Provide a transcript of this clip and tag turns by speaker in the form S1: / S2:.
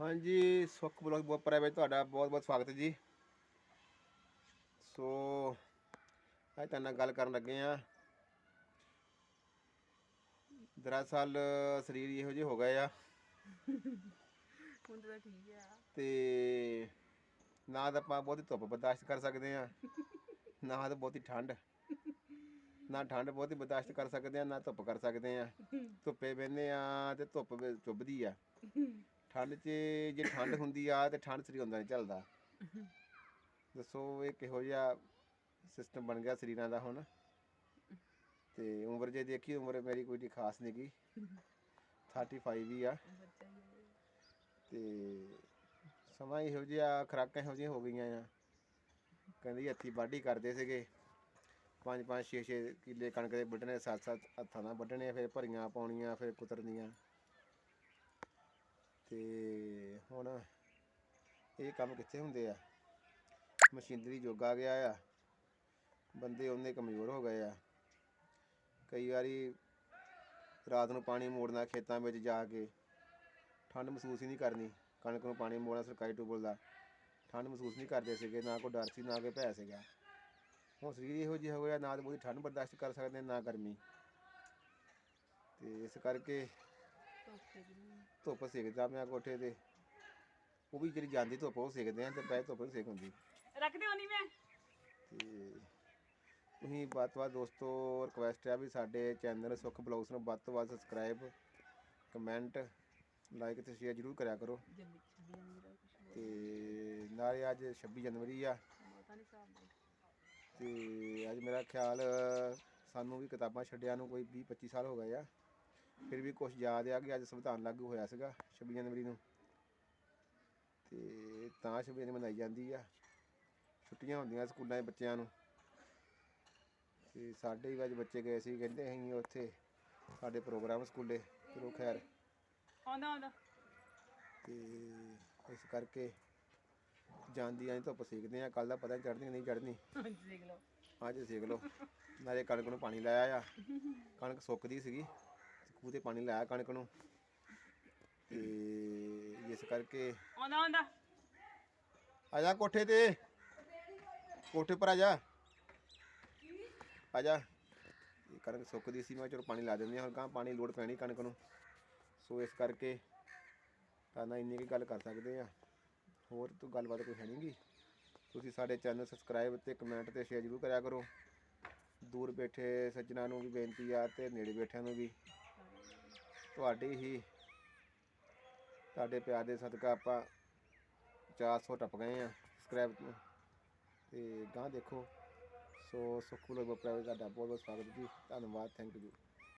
S1: ਹਾਂਜੀ ਸੁੱਖ ਬਲੌਗ ਬਹੁਤ ਪ੍ਰਾਈਵੇਟ ਤੁਹਾਡਾ ਬਹੁਤ ਬਹੁਤ ਸਵਾਗਤ ਹੈ ਜੀ। ਸੋ ਅੱਜ ਤੁਹਾਡੇ ਨਾਲ ਗੱਲ ਕਰਨ ਲੱਗੇ ਆ ਦਰਅਸਲ ਸਰੀਰ ਇਹੋ ਜਿਹੇ ਹੋ ਗਏ ਆ।
S2: ਹੁਣ ਤਾਂ ਠੀਕ ਆ।
S1: ਤੇ ਨਾ ਤਾਂ ਆਪਾਂ ਬਹੁਤੀ ਧੁੱਪ ਬਰਦਾਸ਼ਤ ਕਰ ਸਕਦੇ ਆ ਨਾ ਤਾਂ ਬਹੁਤੀ ਠੰਡ। ਨਾ ਠੰਡ ਬਹੁਤੀ ਬਰਦਾਸ਼ਤ ਕਰ ਸਕਦੇ ਆ ਨਾ ਧੁੱਪ ਕਰ ਸਕਦੇ ਆ ਧੁੱਪੇ ਬਹਿੰਦੇ ਆ ਤੇ ਧੁੱਪ ਚੁੱਭਦੀ ਆ। ਠੰਡ 'ਚ ਜੇ ਠੰਡ ਹੁੰਦੀ ਆ ਤੇ ਠੰਡ ਸਰੀਰ ਹੁੰਦਾ, ਨਹੀਂ ਚੱਲਦਾ। ਦੱਸੋ ਇਹ ਕਿਹੋ ਜਿਹਾ ਸਿਸਟਮ ਬਣ ਗਿਆ ਸਰੀਰਾਂ ਦਾ ਹੁਣ? ਤੇ ਉਮਰ ਜੇ ਦੇਖੀ, ਉਮਰ ਮੇਰੀ ਕੋਈ ਨਹੀਂ ਖਾਸ ਨਹੀਂ ਗੀ। 35 ਹੀ ਆ।
S2: ਆ।
S1: ਤੇ ਸਮਾਂ ਇਹੋ ਜਿਹਾ, ਖੁਰਾਕਾਂ ਇਹੋ ਜਿਹੀਆਂ ਹੋ ਗਈਆਂ ਆ। ਕਹਿੰਦੀ ਹੱਥੀ ਵਾਢੀ ਕਰਦੇ ਸੀਗੇ। ਪੰਜ ਪੰਜ ਛੇ ਛੇ ਕਿੱਲੇ ਕਣਕ ਦੇ ਵੱਢਣੇ ਸੱਤ ਸੱਤ ਹੱਥਾਂ ਨਾਲ ਵੱਢਣੇ, ਫਿਰ ਭਰੀਆਂ ਪਾਉਣੀਆਂ, ਫਿਰ ਕੁਤਰਨੀਆਂ। ਤੇ ਹੁਣ ਇਹ ਕੰਮ ਕਿੱਥੇ ਹੁੰਦੇ ਆ? ਮਸ਼ੀਨਰੀ ਯੁੱਗ ਆ ਗਿਆ ਆ। ਬੰਦੇ ਉਹਨੇ ਕਮਜ਼ੋਰ ਹੋ ਗਏ ਆ। ਕਈ ਵਾਰੀ ਰਾਤ ਨੂੰ ਪਾਣੀ ਮੋੜਨਾ ਖੇਤਾਂ ਵਿੱਚ ਜਾ ਕੇ। ਠੰਡ ਮਹਿਸੂਸ ਹੀ ਨਹੀਂ ਕਰਨੀ। ਕਣਕ ਨੂੰ ਪਾਣੀ ਮੋੜਨਾ ਸਰਕਾਰੀ ਟਿਊਬਵੈੱਲ ਦਾ। ਠੰਡ ਮਹਿਸੂਸ ਨਹੀਂ ਕਰਦੇ ਸੀਗੇ, ਨਾ ਕੋਈ ਡਰ ਸੀ, ਨਾ ਕੋਈ ਭੈ ਸੀਗਾ। ਹੁਣ ਸਰੀਰ ਇਹੋ ਜਿਹਾ ਹੋ ਗਿਆ ਨਾ ਤਾਂ ਬਹੁਤੀ ਠੰਡ ਬਰਦਾਸ਼ਤ ਕਰ ਸਕਦੇ, ਨਾ ਗਰਮੀ। ਤੇ ਇਸ ਕਰਕੇ ਧੁੱਪ ਸੇਕਦਾ ਮੈਂ ਕੋਠੇ ਤੇ। ਉਹ ਵੀ ਜਿਹੜੀ ਜਾਂਦੀ ਧੁੱਪ ਉਹ ਸੇਕਦੇ ਆ ਤੇ ਪੈ ਧੁੱਪ ਨਹੀਂ ਸੇਕ ਹੁੰਦੀ।
S2: ਰੱਖ ਦਿਓ ਨਹੀਂ ਮੈਂ?
S1: ਤੇ ਤੁਸੀਂ ਵੱਧ ਤੋਂ ਵੱਧ ਦੋਸਤੋ ਰਿਕਵੈਸਟ ਹੈ ਵੀ ਸਾਡੇ ਚੈਨਲ ਸੁੱਖ ਬਲੌਗਸ ਨੂੰ ਵੱਧ ਤੋਂ ਵੱਧ ਸਬਸਕ੍ਰਾਈਬ ਕਮੈਂਟ ਲਾਈਕ ਤੇ ਸ਼ੇਅਰ ਜ਼ਰੂਰ ਕਰਿਆ ਕਰੋ। ਤੇ ਨਾਲੇ ਅੱਜ 26 ਜਨਵਰੀ ਆ। ਤੇ ਅੱਜ ਮੇਰਾ ਖਿਆਲ ਸਾਨੂੰ ਵੀ ਕਿਤਾਬਾਂ ਛੱਡਿਆਂ ਨੂੰ ਕੋਈ 20 25 ਸਾਲ ਹੋ ਗਏ ਆ। ਫਿਰ ਵੀ ਕੁਝ ਯਾਦ ਆ ਕਿ ਅੱਜ ਸੰਵਿਧਾਨ ਲਾਗੂ ਹੋਇਆ ਸੀਗਾ 26 ਜਨਵਰੀ ਨੂੰ। ਤੇ ਤਾਂ 26 ਜਨਵਰੀ ਮਨਾਈ ਜਾਂਦੀ ਆ। ਛੁੱਟੀਆਂ ਹੁੰਦੀਆਂ ਸਕੂਲਾਂ ਦੇ ਬੱਚਿਆਂ ਨੂੰ। ਤੇ ਸਾਡੇ ਵੀ ਅੱਜ ਬੱਚੇ ਗਏ ਸੀ ਕਹਿੰਦੇ ਅਸੀਂ ਉੱਥੇ ਸਾਡੇ ਪ੍ਰੋਗਰਾਮ ਸਕੂਲੇ ਚਲੋ ਖੈਰ।
S2: ਆਉਂਦਾ ਆਉਂਦਾ।
S1: ਤੇ ਇਸ ਕਰਕੇ ਜਾਂਦੀ ਆਂ ਧੁੱਪ ਸੇਕਦੇ ਆ ਕੱਲ ਦਾ ਪਤਾ ਨਹੀਂ ਚੜ੍ਹਨੀ ਨਹੀਂ ਚੜ੍ਹਨੀ
S2: ਦੇਖ ਲਓ।
S1: ਅੱਜ ਸੇਕ ਲਓ ਨਾਲੇ ਕਣਕ ਨੂੰ ਪਾਣੀ ਲਾਇਆ ਆ। ਕਣਕ ਸੁੱਕਦੀ ਸੀਗੀ। ਖੂਹ ਤੇ ਪਾਣੀ ਲਾਇਆ ਕਣਕ ਨੂੰ। ਤੇ ਇਸ ਕਰਕੇ
S2: ਆਉਂਦਾ ਆਉਂਦਾ।
S1: ਆ ਜਾ ਕੋਠੇ ਤੇ। ਕੋਠੇ ਪਰ ਆ ਜਾ। ਆ ਜਾ। ਇਹ ਕਣਕ ਸੁੱਕਦੀ ਸੀ ਮੈਂ ਚਲੋ ਪਾਣੀ ਲਾ ਦਿੰਦੇ ਹਾਂ ਹੁਣ ਕਹਾਂ ਪਾਣੀ ਲੋੜ ਪੈਣੀ ਕਣਕ ਨੂੰ। ਸੋ ਇਸ ਕਰਕੇ ਤਾਂ ਨਾ ਇੰਨੀ ਕੀ ਗੱਲ ਕਰ ਸਕਦੇ ਆ ਹੋਰ ਤੋਂ ਗੱਲਬਾਤ ਕੋਈ ਹੈ ਨਹੀਂਗੀ ਤੁਸੀਂ ਸਾਡੇ ਚੈਨਲ ਸਬਸਕ੍ਰਾਈਬ ਤੇ ਕਮੈਂਟ ਤੇ ਸ਼ੇਅਰ ਜ਼ਰੂਰ ਕਰਿਆ ਕਰੋ। ਦੂਰ ਬੈਠੇ ਸੱਜਣਾ ਨੂੰ ਵੀ ਬੇਨਤੀ ਆ ਤੇ ਨੇੜੇ ਬੈਠਿਆਂ ਨੂੰ ਵੀ। ਤੁਹਾਡੀ ਹੀ ਤੁਹਾਡੇ ਪਿਆਰ ਦੇ ਸਦਕਾ ਆਪਾਂ 400 ਟੱਪ ਗਏ ਆ ਸਬਸਕ੍ਰਾਈਬ ਨੂੰ ਤੇ ਗਾਂ ਦੇਖੋ। ਸੋ ਸੁਖੂ ਲੋਕ ਪ੍ਰਾਈਵੇਟ ਤੁਹਾਡਾ ਬਹੁਤ ਬਹੁਤ ਸਵਾਗਤ ਜੀ। ਧੰਨਵਾਦ ਥੈਂਕ ਯੂ